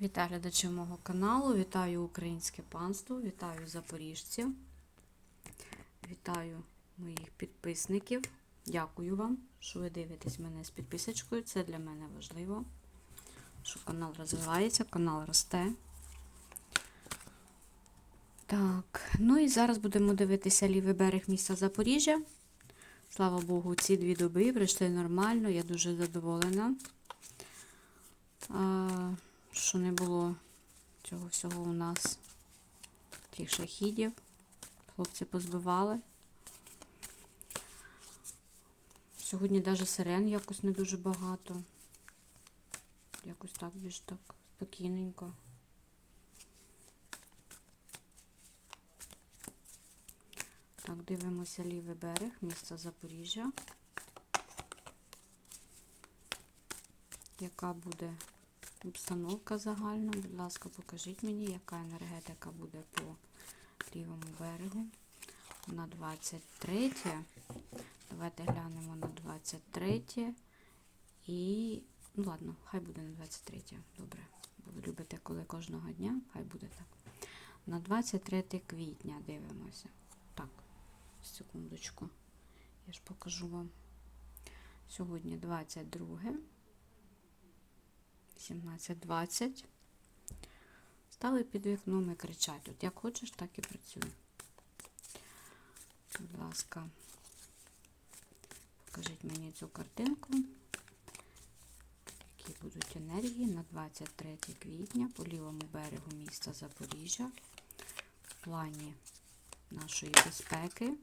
Вітаю глядачів мого каналу, вітаю українське панство, вітаю запоріжців, вітаю моїх підписників. Дякую вам, що ви дивитесь мене з підписочкою. Це для мене важливо, що канал розвивається, канал росте. Так, ну і зараз будемо дивитися лівий берег міста Запоріжжя. Слава Богу, ці дві доби прийшли нормально, я дуже задоволена. Що не було цього всього у нас тих шахідів. Хлопці позбивали. Сьогодні навіть сирен якось не дуже багато. Якось так більш так спокійненько. Так, дивимося лівий берег, міста Запоріжжя. Яка буде обстановка загальна? Будь ласка, покажіть мені, яка енергетика буде по лівому берегу на 23. Давайте глянемо на 23. І, ну ладно, хай буде на 23. Добре. Бо ви любите, коли кожного дня, хай буде так. На 23 квітня дивимося. Так, секундочку. Я ж покажу вам. Сьогодні 22. 17.20. Стали під вікном і кричать. От як хочеш, так і працюй. Будь ласка, покажіть мені цю картинку. Які будуть енергії на 23 квітня по лівому берегу міста Запоріжжя в плані нашої безпеки.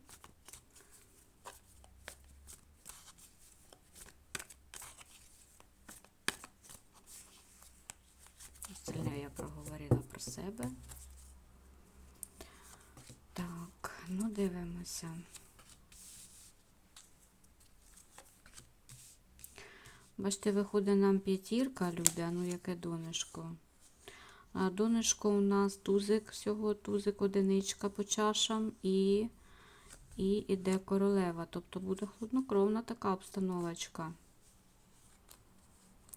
Остальне я проговорила про себе. Так, ну дивимося. Бачите, виходить нам п'ятірка, люди, ну яке донышко. А донышко у нас тузик, всього тузик, одиничка по чашам і, і іде королева. Тобто буде хладнокровна така обстановочка.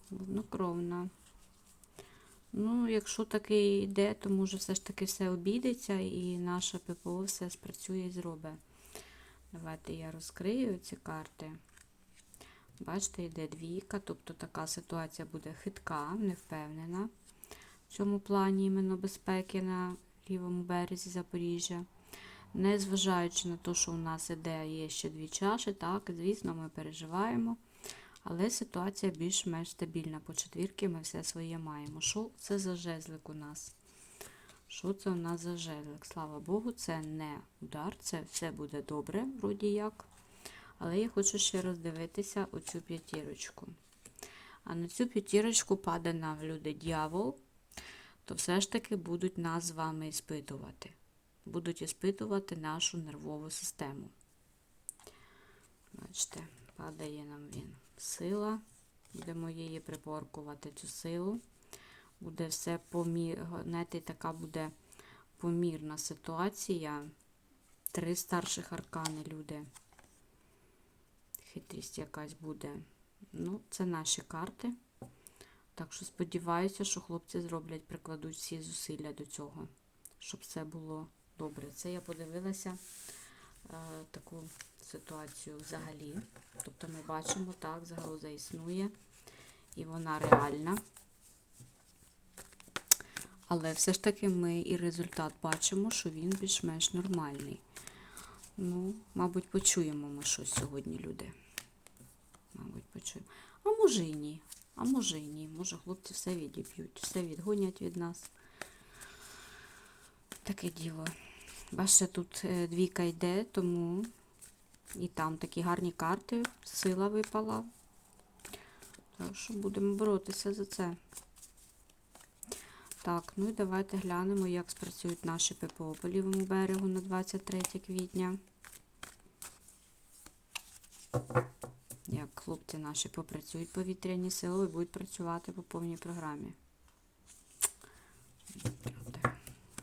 Хладнокровна. Ну, якщо таки йде, то може все ж таки все обійдеться і наша ППО все спрацює і зробить. Давайте я розкрию ці карти. Бачите, йде двійка, тобто така ситуація буде хитка, не впевнена в цьому плані іменно безпеки на лівому березі Запоріжжя. Незважаючи на те, що у нас іде є ще дві чаші, так, звісно, ми переживаємо. Але ситуація більш-менш стабільна. По четвірки ми все своє маємо. Що це за жезлик у нас? Що це у нас за жезлик? Слава Богу, це не удар, це все буде добре, вроді як. Але я хочу ще роздивитися оцю п'ятірочку. А на цю п'ятірочку паде нам люди дьявол, то все ж таки будуть нас з вами іспитувати. Будуть іспитувати нашу нервову систему. Бачите, падає нам він сила. Будемо її приборкувати, цю силу. Буде все помір... знаєте, така буде помірна ситуація. Три старших аркани люди. Хитрість якась буде. Ну, це наші карти. Так що сподіваюся, що хлопці зроблять, прикладуть всі зусилля до цього, щоб все було добре. Це я подивилася е, таку ситуацію взагалі. Тобто ми бачимо, так, загроза існує, і вона реальна. Але все ж таки ми і результат бачимо, що він більш-менш нормальний. Ну, мабуть, почуємо ми щось сьогодні, люди. Мабуть, почуємо. А може і ні. А може і ні. Може, хлопці все відіб'ють, все відгонять від нас. Таке діло. Бачите, тут е, двійка йде, тому і там такі гарні карти, сила випала. Так що будемо боротися за це. Так, ну і давайте глянемо, як спрацюють наші ППО по лівому берегу на 23 квітня. Як хлопці наші попрацюють повітряні сили і будуть працювати по повній програмі.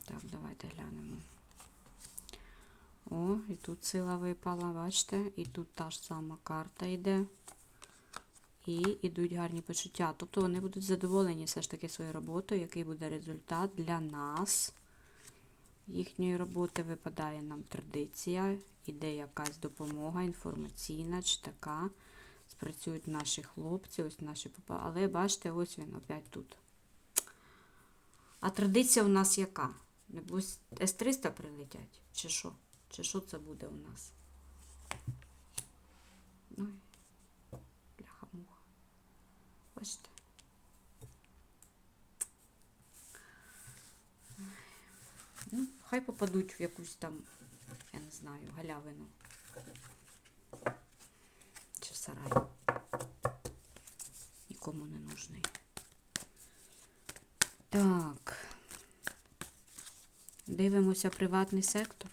Так, давайте глянемо. О, і тут сила випала, бачите? І тут та ж сама карта йде. І йдуть гарні почуття. Тобто вони будуть задоволені все ж таки своєю роботою, який буде результат для нас. Їхньої роботи випадає нам традиція, іде якась допомога інформаційна чи така. Спрацюють наші хлопці, ось наші попа. Але бачите, ось він опять тут. А традиція у нас яка? Небось С-300 прилетять? Чи що? Чи що це буде у нас? Ой. Бачите? Ну, хай попадуть в якусь там, я не знаю, галявину. Чи в сарай. Нікому не нужний. Так. Дивимося приватний сектор.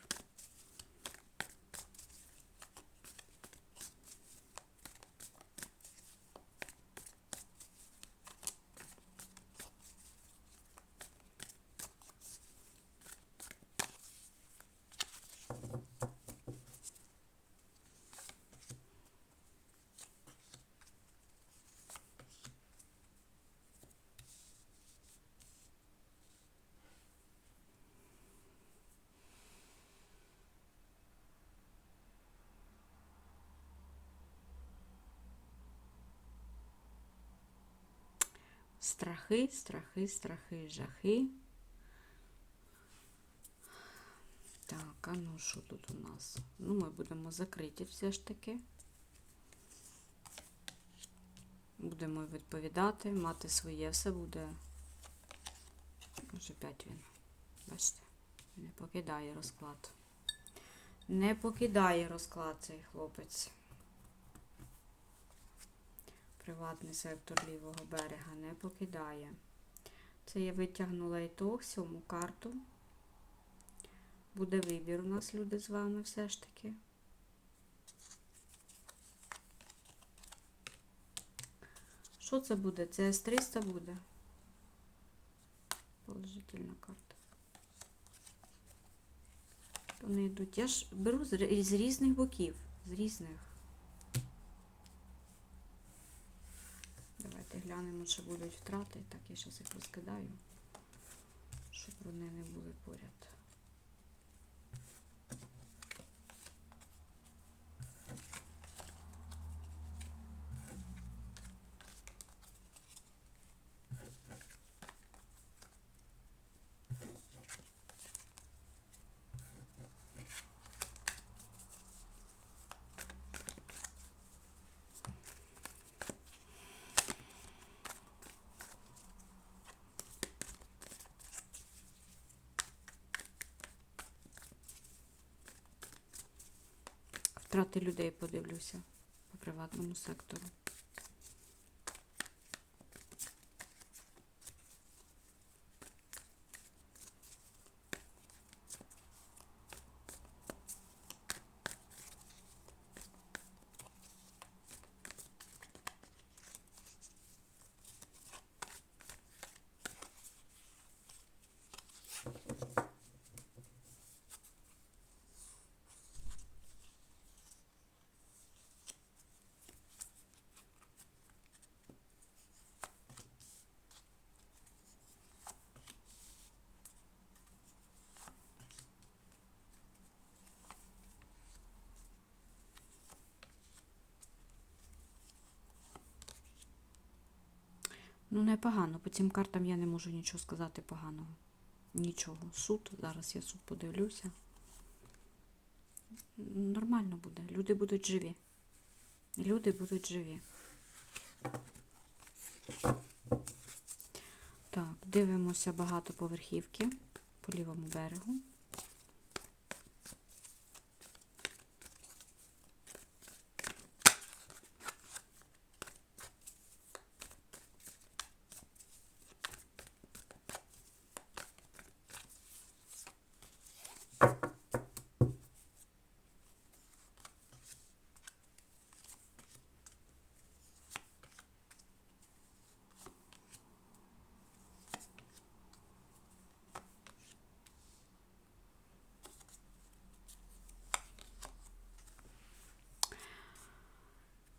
Страхи, страхи, страхи, жахи. Так, а ну що тут у нас? Ну, ми будемо закриті все ж таки. Будемо відповідати, мати своє все буде. Ось опять він. Бачите, не покидає розклад. Не покидає розклад цей хлопець. Приватний сектор лівого берега не покидає. Це я витягнула ітог, сьому карту. Буде вибір у нас, люди, з вами все ж таки. Що це буде? Це С-300 буде. Положительна карта. Вони йдуть. Я ж беру з різних боків. З різних. Давайте глянемо, чи будуть втрати. Так, я зараз їх розкидаю, щоб вони не були поряд. Втрати людей подивлюся по приватному сектору. Ну, непогано. По цим картам я не можу нічого сказати поганого. Нічого. Суд. Зараз я суд подивлюся. Нормально буде. Люди будуть живі. Люди будуть живі. Так, дивимося багатоповерхівки по лівому берегу.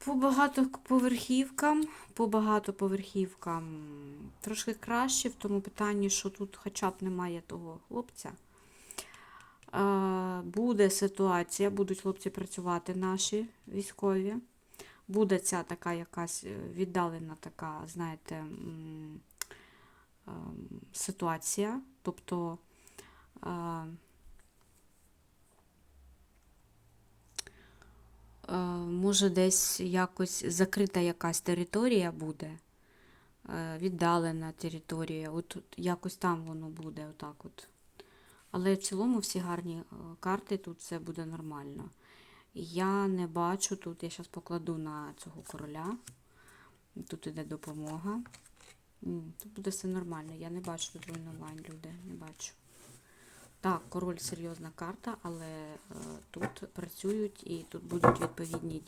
По багатоповерхівкам, по багатоповерхівкам трошки краще в тому питанні, що тут хоча б немає того хлопця. Е, Буде ситуація, будуть хлопці працювати наші військові. Буде ця така якась е, віддалена така, знаєте, ем, ситуація. Тобто е, е, може десь якось закрита якась територія буде, е, віддалена територія, от якось там воно буде, отак от. Але в цілому всі гарні е, карти, тут все буде нормально. Я не бачу тут, я зараз покладу на цього короля. Тут іде допомога. Тут буде все нормально. Я не бачу тут руйнувань, люди, не бачу. Так, король серйозна карта, але е, тут працюють і тут будуть відповідні,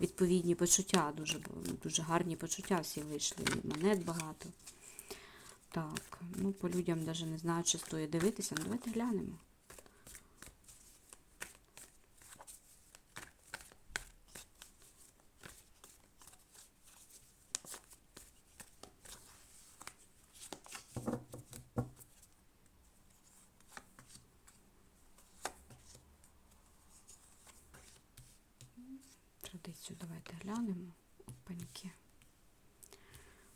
відповідні почуття. Дуже, дуже гарні почуття всі вийшли. Монет багато. Так, ну по людям навіть не знаю, чи стоїть дивитися. Ну давайте глянемо. Традицію давайте глянемо. Паніки.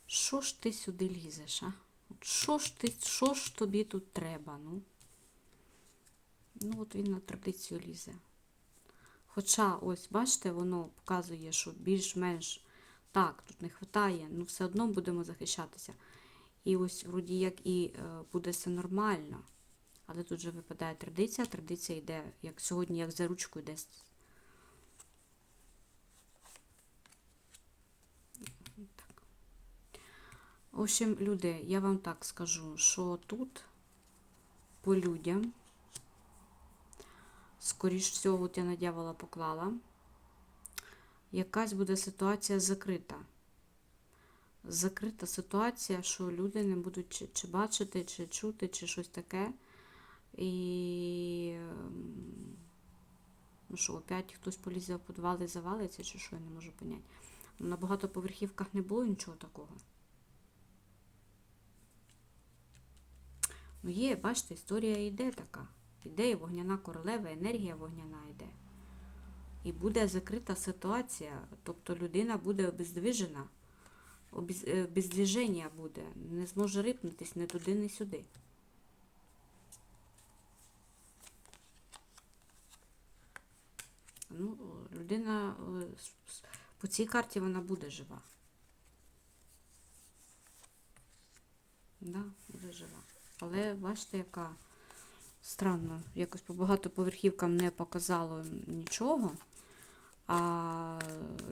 Що сюди лізеш, а? Що ж ти, що ж тобі тут треба, ну? Ну, от він на традицію лізе. Хоча, ось, бачите, воно показує, що більш-менш так, тут не вистачає, ну все одно будемо захищатися. І ось, вроді як і е, буде все нормально. Але тут же випадає традиція, традиція йде, як сьогодні, як за ручку йде. В общем, люди, я вам так скажу, що тут по людям, скоріш всього, я на дьявола поклала, якась буде ситуація закрита. Закрита ситуація, що люди не будуть чи, чи бачити, чи чути, чи щось таке. І ем, ну що, опять хтось полізе в підвал завалиться, чи що, я не можу поняти. На багатоповерхівках не було нічого такого. Ну є, бачите, історія йде така. Іде і вогняна королева, енергія вогняна йде. І буде закрита ситуація, тобто людина буде обездвижена, обез- е, обездвіження буде, не зможе рипнутись ні туди, ні сюди. Ну, людина е, по цій карті вона буде жива. Да, буде жива. Але бачите, яка странно, якось по багатоповерхівкам не показало нічого, а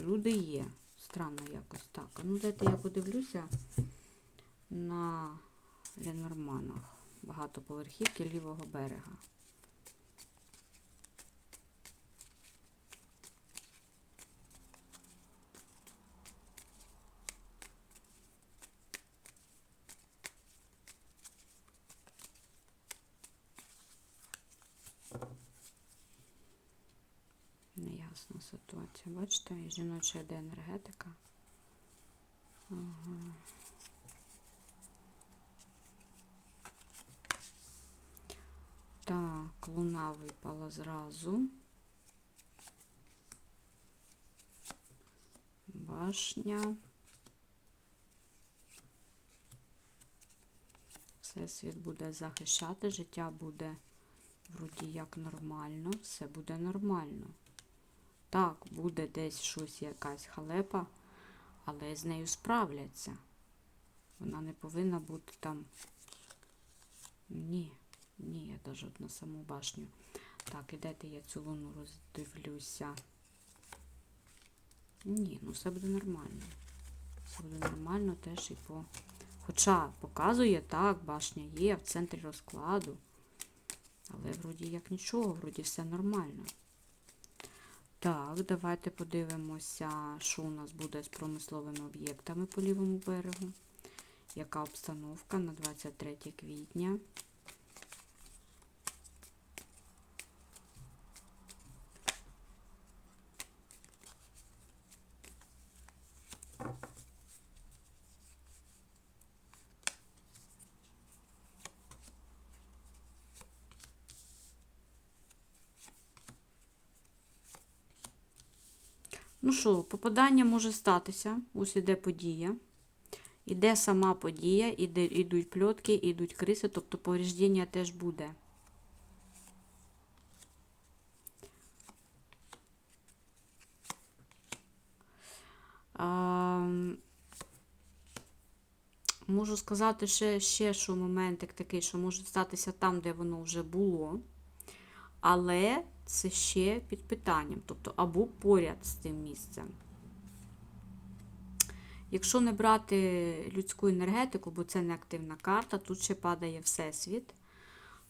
люди є. Странно якось так. Ну, дайте я подивлюся на Ленорманах. Багатоповерхівки лівого берега. Неясна ситуація. Бачите, жіноча йде енергетика. Ага. Так, луна випала зразу. Башня. Всесвіт буде захищати, життя буде вроді як нормально, все буде нормально. Так, буде десь щось, якась халепа, але з нею справляться. Вона не повинна бути там. Ні, ні, я навіть на саму башню. Так, ідете, я цю луну роздивлюся. Ні, ну все буде нормально. Все буде нормально теж і по. Хоча показує так, башня є в центрі розкладу. Але вроді як нічого, вроді все нормально. Так, давайте подивимося, що у нас буде з промисловими об'єктами по лівому берегу. Яка обстановка на 23 квітня? Ну що, попадання може статися. Ось іде подія. Іде сама подія, іде, ідуть пльотки, ідуть криси, тобто повреждення теж буде. А, можу сказати ще, ще, що моментик такий, що може статися там, де воно вже було. Але це ще під питанням, тобто або поряд з тим місцем. Якщо не брати людську енергетику, бо це не активна карта, тут ще падає Всесвіт.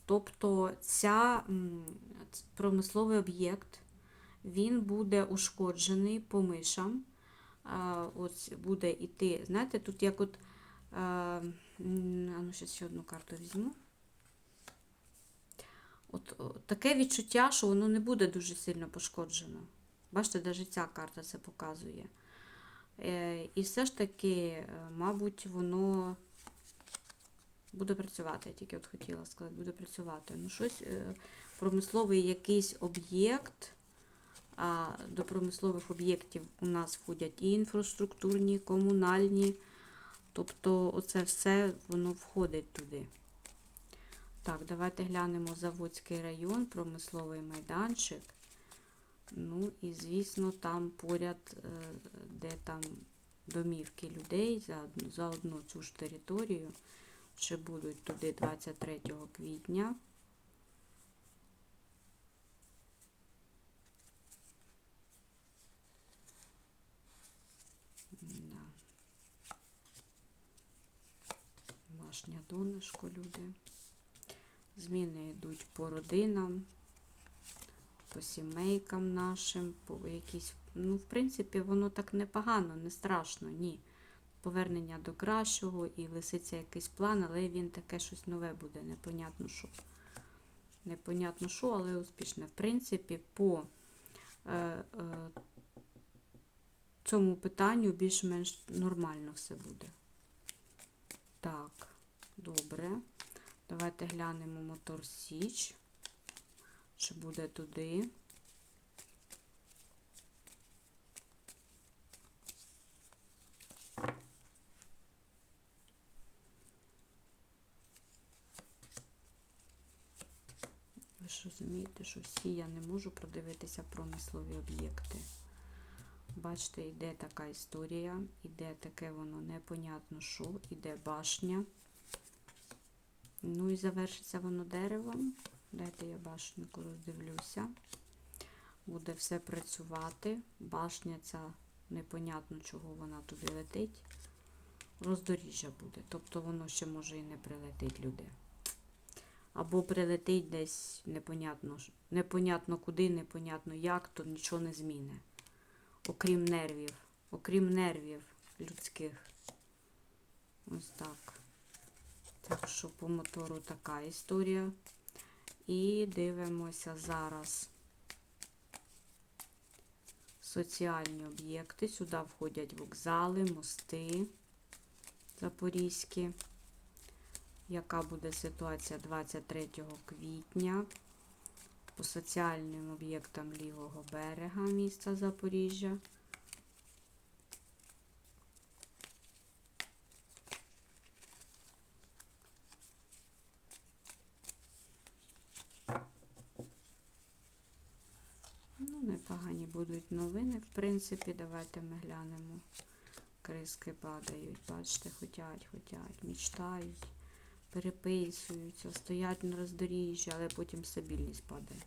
Тобто ця промисловий об'єкт він буде ушкоджений по мишам. Ось буде йти, знаєте, тут як от. А, ну, ще одну карту візьму. От, таке відчуття, що воно не буде дуже сильно пошкоджено. Бачите, навіть ця карта це показує. Е, і все ж таки, е, мабуть, воно буде працювати. Я тільки от хотіла сказати, буде працювати. Ну, щось, е, промисловий якийсь об'єкт. А до промислових об'єктів у нас входять і інфраструктурні, і комунальні. Тобто, оце все воно входить туди. Так, давайте глянемо Заводський район, промисловий майданчик. Ну і, звісно, там поряд, е, де там домівки людей за, одну- за одну цю ж територію, ще будуть туди 23 квітня. Да. Башня донышко люди. Зміни йдуть по родинам, по сімейкам нашим, по якісь. Ну, в принципі, воно так непогано, не страшно, ні. Повернення до кращого і лиситься якийсь план, але він таке щось нове буде, непонятно що. Непонятно що, але успішне. В принципі, по е, е, цьому питанню більш-менш нормально все буде. Так, добре. Давайте глянемо мотор Січ. Чи буде туди? Ви ж розумієте, що всі я не можу продивитися промислові об'єкти. Бачите, йде така історія, іде таке воно непонятно що, іде башня. Ну і завершиться воно деревом. Дайте я башенку роздивлюся. Буде все працювати. Башня ця непонятно, чого вона туди летить. Роздоріжжя буде. Тобто воно ще може і не прилетить люди. Або прилетить десь непонятно, непонятно куди, непонятно як, то нічого не зміни. Окрім нервів. Окрім нервів людських. Ось так. Так що по мотору така історія. І дивимося зараз соціальні об'єкти. Сюди входять вокзали, мости запорізькі. Яка буде ситуація 23 квітня по соціальним об'єктам лівого берега міста Запоріжжя? Ну, непогані будуть новини. В принципі, давайте ми глянемо. Криски падають, бачите, хотять, хотять, мечтають, переписуються, стоять на роздоріжжі, але потім стабільність падає.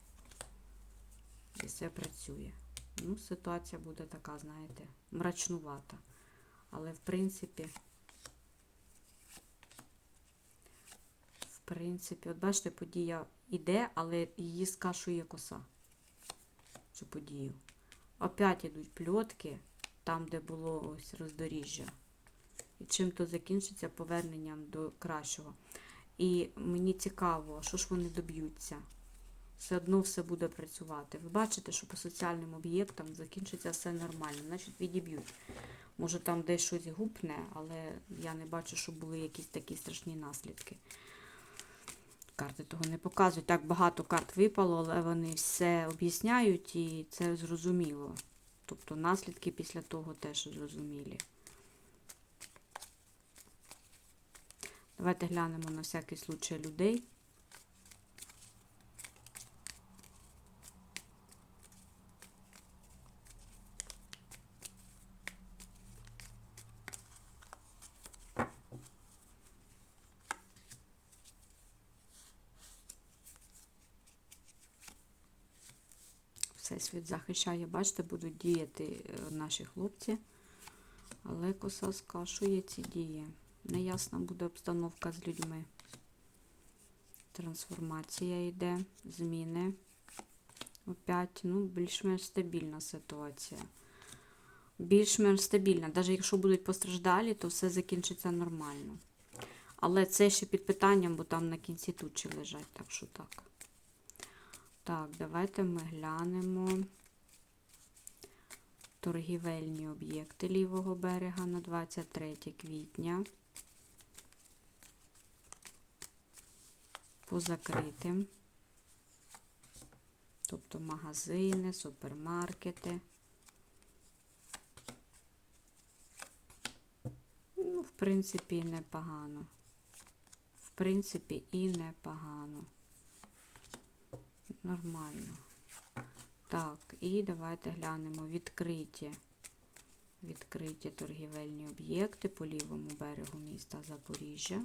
І все працює. Ну, ситуація буде така, знаєте, мрачнувата. Але в принципі, в принципі, от бачите, подія йде, але її скашує коса цю подію. Опять ідуть пльотки, там, де було ось роздоріжжя. І чим то закінчиться поверненням до кращого. І мені цікаво, що ж вони доб'ються. Все одно все буде працювати. Ви бачите, що по соціальним об'єктам закінчиться все нормально, значить відіб'ють. Може там десь щось гупне, але я не бачу, що були якісь такі страшні наслідки. Карти того не показують. Так багато карт випало, але вони все об'ясняють і це зрозуміло. Тобто наслідки після того теж зрозумілі. Давайте глянемо на всякий случай людей. Всесвіт захищає, бачите, будуть діяти е, наші хлопці. Але коса скашує ці дії. Неясна буде обстановка з людьми. Трансформація йде, зміни. Опять, ну, більш-менш стабільна ситуація. Більш-менш стабільна. Навіть якщо будуть постраждалі, то все закінчиться нормально. Але це ще під питанням, бо там на кінці тучі лежать, так що так. Так, давайте ми глянемо торгівельні об'єкти лівого берега на 23 квітня. По закритим. Тобто магазини, супермаркети. Ну, в принципі, непогано. В принципі, і непогано. Нормально. Так, і давайте глянемо відкриті. Відкриті торгівельні об'єкти по лівому берегу міста Запоріжжя.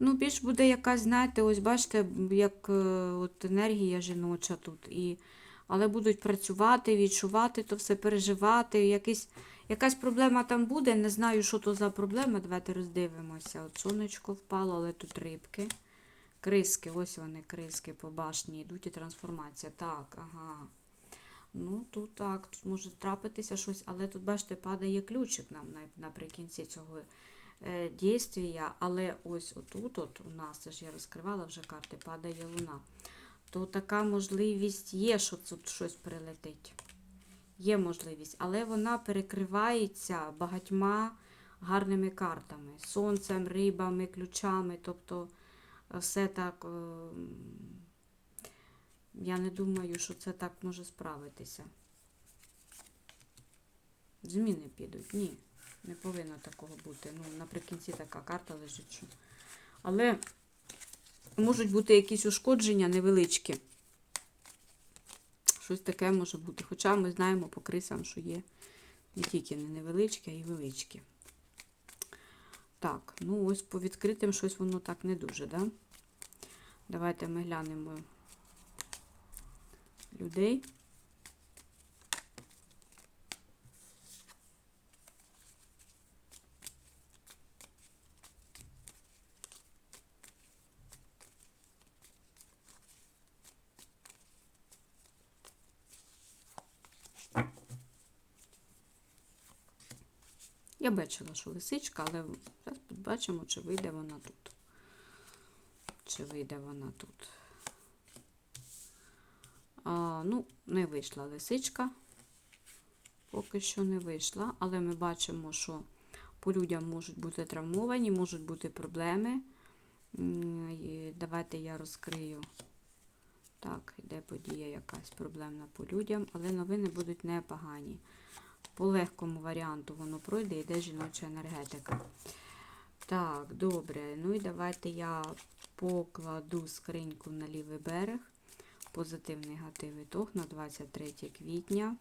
Ну, більш буде якась, знаєте, ось бачите, як е, от енергія жіноча тут. І, але будуть працювати, відчувати то все, переживати. Якийсь, якась проблема там буде. Не знаю, що то за проблема. Давайте роздивимося. От сонечко впало, але тут рибки. Криски, ось вони, криски по башні йдуть і трансформація. Так, ага. Ну, тут так, тут може трапитися щось, але тут, бачите, падає ключик нам наприкінці цього дійствія, але ось отут от у нас, це ж я розкривала вже карти, падає луна. То така можливість є, що тут щось прилетить. Є можливість, але вона перекривається багатьма гарними картами. Сонцем, рибами, ключами. Тобто е, все так. е, Я не думаю, що це так може справитися. Зміни підуть. Ні. Не повинно такого бути. Ну, наприкінці така карта лежить. Що... Але можуть бути якісь ушкодження невеличкі. Щось таке може бути. Хоча ми знаємо по крисам, що є не тільки не невеличкі, а й величкі. Так, ну ось по відкритим щось воно так не дуже, да? Давайте ми глянемо людей. Я бачила, що лисичка, але зараз побачимо, чи вийде вона тут. Чи вийде вона тут. А, ну, не вийшла лисичка. Поки що не вийшла, але ми бачимо, що по людям можуть бути травмовані, можуть бути проблеми. І Давайте я розкрию. Так, йде подія якась проблемна по людям, але новини будуть непогані. По легкому варіанту воно пройде, йде жіноча енергетика. Так, добре. Ну і давайте я покладу скриньку на лівий берег. Позитив, негатив ітог на 23 квітня.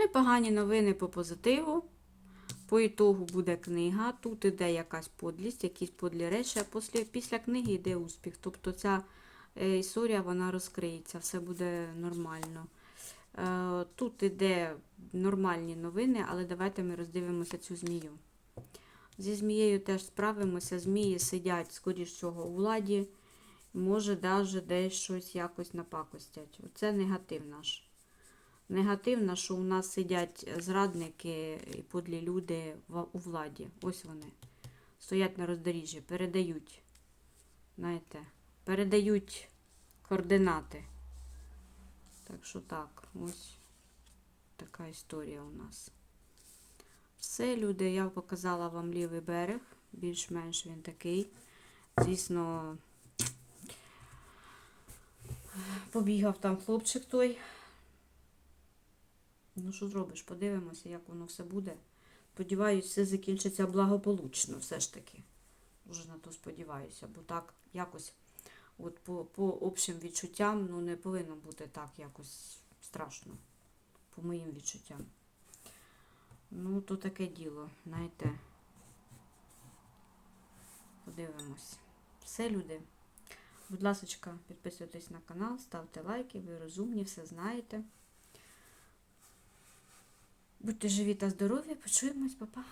Непогані новини по позитиву. По ітогу буде книга. Тут іде якась подлість, якісь подлі речі, після, після книги йде успіх. Тобто ця е, історія вона розкриється, все буде нормально. Е, Тут іде нормальні новини, але давайте ми роздивимося цю змію. Зі змією теж справимося. Змії сидять, скоріш всього, у владі може навіть десь щось якось напакостять. Оце негатив наш. Негативно, що у нас сидять зрадники і подлі люди у владі. Ось вони. Стоять на роздоріжжі, передають. Знаєте, передають координати. Так що так, ось така історія у нас. Все, люди, я показала вам лівий берег. Більш-менш він такий. Звісно, побігав там хлопчик той. Ну, що зробиш? Подивимося, як воно все буде. Сподіваюсь, все закінчиться благополучно, все ж таки. Дуже на то сподіваюся, бо так якось, от по, по общим відчуттям, ну не повинно бути так якось страшно. По моїм відчуттям. Ну, то таке діло, знаєте. Подивимось. Все, люди. Будь ласка, підписуйтесь на канал, ставте лайки, ви розумні, все знаєте. Будьте живі та здорові, почуємось, па-па.